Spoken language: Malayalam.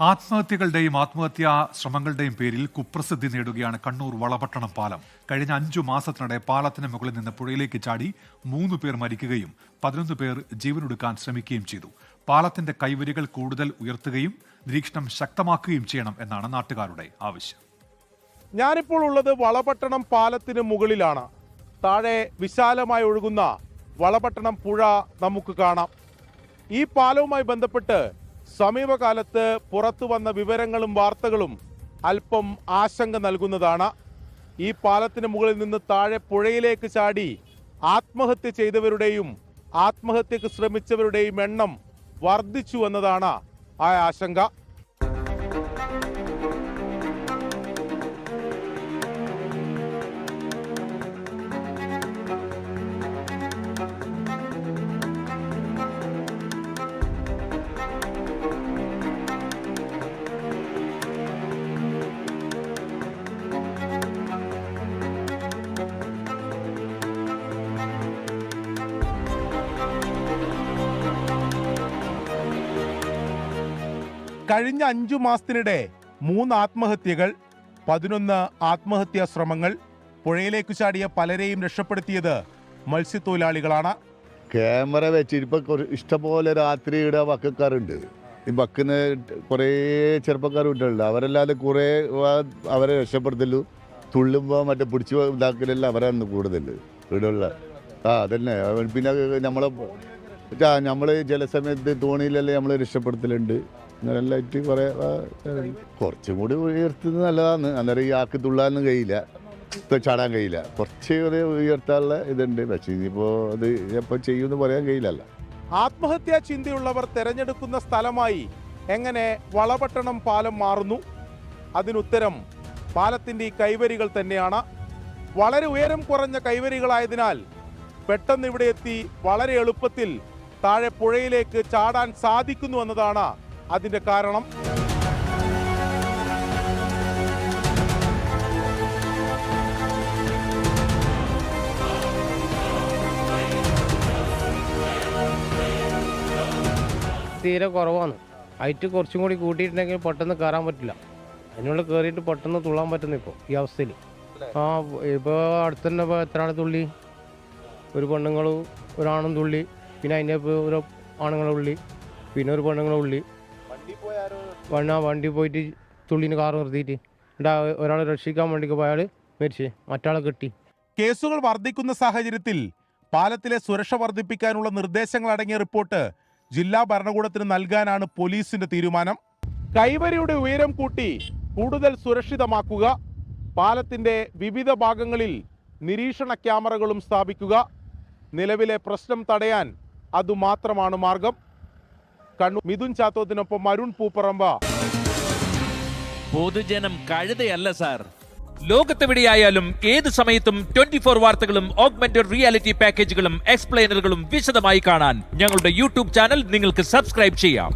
ആത്മഹത്യകളുടെയും ആത്മഹത്യാ ശ്രമങ്ങളുടെയും പേരിൽ കുപ്രസിദ്ധി നേടുകയാണ് കണ്ണൂർ വളപട്ടണം പാലം. കഴിഞ്ഞ അഞ്ചു മാസത്തിനിടെ പാലത്തിന് മുകളിൽ നിന്ന് പുഴയിലേക്ക് ചാടി മൂന്ന് പേർ മരിക്കുകയും പതിനൊന്ന് പേർ ജീവനൊടുക്കാൻ ശ്രമിക്കുകയും ചെയ്തു. പാലത്തിന്റെ കൈവരികൾ കൂടുതൽ ഉയർത്തുകയും നിരീക്ഷണം ശക്തമാക്കുകയും ചെയ്യണം എന്നാണ് നാട്ടുകാരുടെ ആവശ്യം. ഞാനിപ്പോൾ ഉള്ളത് വളപട്ടണം പാലത്തിന് മുകളിലാണ്. താഴെ വിശാലമായി ഒഴുകുന്ന വളപട്ടണം പുഴ നമുക്ക് കാണാം. ഈ പാലവുമായി ബന്ധപ്പെട്ട് സമീപകാലത്ത് പുറത്തു വന്ന വിവരങ്ങളും വാർത്തകളും അല്പം ആശങ്ക നൽകുന്നതാണ്. ഈ പാലത്തിന് മുകളിൽ നിന്ന് താഴെ പുഴയിലേക്ക് ചാടി ആത്മഹത്യ ചെയ്തവരുടെയും ആത്മഹത്യക്ക് ശ്രമിച്ചവരുടെയും എണ്ണം വർദ്ധിച്ചു എന്നതാണ് ആ ആശങ്ക. കഴിഞ്ഞ അഞ്ചു മാസത്തിനിടെ മൂന്ന് ആത്മഹത്യകൾ പതിനൊന്ന് ആത്മഹത്യാ ശ്രമങ്ങൾ പുഴയിലേക്ക് ചാടിയ പലരെയും രക്ഷപ്പെടുത്തിയത് മത്സ്യത്തൊഴിലാളികളാണ്. ക്യാമറ കുറേ- ഇഷ്ടംപോലെ രാത്രി ഇവിടെ വക്കക്കാരുണ്ട്. ഈ വക്കിന് കുറേ ചെറുപ്പക്കാർ വിട്ടുണ്ട് അവരല്ലാതെ കുറേ അവരെ രക്ഷപ്പെടുത്തലു തുള്ളുമ്പോൾ മറ്റേ പിടിച്ച് ഇതാക്കലല്ല അവരാണ് കൂടുതൽ ഇവിടെയുള്ള. ആ അതന്നെ. പിന്നെ നമ്മളെ നമ്മൾ ചില സമയത്ത് തോണിയിലെല്ലാം നമ്മൾ രക്ഷപ്പെടുത്തലുണ്ട്. അങ്ങനെല്ലാം ആയിട്ട് കുറേ കുറച്ചും കൂടി ഉയർത്തുന്നത് നല്ലതാണ്. അന്നേരം ഈ ആക്ക് തുള്ളാനൊന്നും കഴിയില്ല. ഇപ്പൊ ചാടാൻ കഴിയില്ല. കുറച്ച് ഒരു ഉയർത്താനുള്ള ഇതുണ്ട്. പക്ഷേ ഇനിയിപ്പോൾ അത് എപ്പോൾ ചെയ്യുമെന്ന് പറയാൻ കഴിയില്ലല്ലോ. ആത്മഹത്യാ ചിന്തയുള്ളവർ തിരഞ്ഞെടുക്കുന്ന സ്ഥലമായി എങ്ങനെ വളപട്ടണം പാലം മാറുന്നു? അതിനുത്തരം പാലത്തിന്റെ ഈ കൈവരികൾ തന്നെയാണ്. വളരെ ഉയരം കുറഞ്ഞ കൈവരികളായതിനാൽ പെട്ടെന്ന് ഇവിടെ എത്തി വളരെ എളുപ്പത്തിൽ താഴെ പുഴയിലേക്ക് ചാടാൻ സാധിക്കുന്നു എന്നതാണ് അതിന്റെ കാരണം? തീരെ കുറവാണ്. ഹൈറ്റ് കുറച്ചും കൂടി കൂട്ടിയിട്ടുണ്ടെങ്കിൽ പെട്ടെന്ന് കയറാൻ പറ്റില്ല. അതിനുള്ള കയറിയിട്ട് പെട്ടെന്ന് തുള്ളാൻ പറ്റുന്നു ഇപ്പോൾ ഈ അവസ്ഥയിൽ. ആ ഇപ്പോൾ അടുത്തന്നെ ഇപ്പോൾ എത്ര ആൾ തുള്ളി? ഒരു പെണ്ണുങ്ങളും ഒരാണും തുള്ളി. പിന്നെ അതിന്റെ ഒരു ആണുങ്ങളെ ഉള്ളി. പിന്നെ ഒരു പെണ്ണുങ്ങളെ ഉള്ളി. വണ്ണ വണ്ടി പോയിട്ട് തുള്ളിന് കാർ നിർത്തിയിട്ട്. എന്നിട്ട് ഒരാളെ രക്ഷിക്കാൻ വേണ്ടി പോയ മരിച്ചു മരിച്ച്. മറ്റാളെ കെട്ടി. കേസുകൾ വർദ്ധിക്കുന്ന സാഹചര്യത്തിൽ പാലത്തിലെ സുരക്ഷ വർദ്ധിപ്പിക്കാനുള്ള നിർദ്ദേശങ്ങൾ അടങ്ങിയ റിപ്പോർട്ട് ജില്ലാ ഭരണകൂടത്തിന് നൽകാനാണ് പോലീസിന്റെ തീരുമാനം. കൈവരിയുടെ ഉയരം കൂട്ടി കൂടുതൽ സുരക്ഷിതമാക്കുക. പാലത്തിന്റെ വിവിധ ഭാഗങ്ങളിൽ നിരീക്ഷണ ക്യാമറകളും സ്ഥാപിക്കുക. നിലവിലെ പ്രശ്നം തടയാൻ അതുമാത്രമാണ് മാർഗം. കണ്ണൂർ മിഥുൻ ചാത്തോത്തിനൊപ്പം അരുൺ പൂപ്പറമ്പ. പൊതുജനം കഴുതയല്ല സാർ. ലോകത്തെവിടെയായാലും ഏത് സമയത്തും ട്വന്റി ഫോർ വാർത്തകളും ഓഗ്മെന്റഡ് റിയാലിറ്റി പാക്കേജുകളും എക്സ്പ്ലെയിനറുകളും വിശദമായി കാണാൻ ഞങ്ങളുടെ യൂട്യൂബ് ചാനൽ നിങ്ങൾക്ക് സബ്സ്ക്രൈബ് ചെയ്യാം.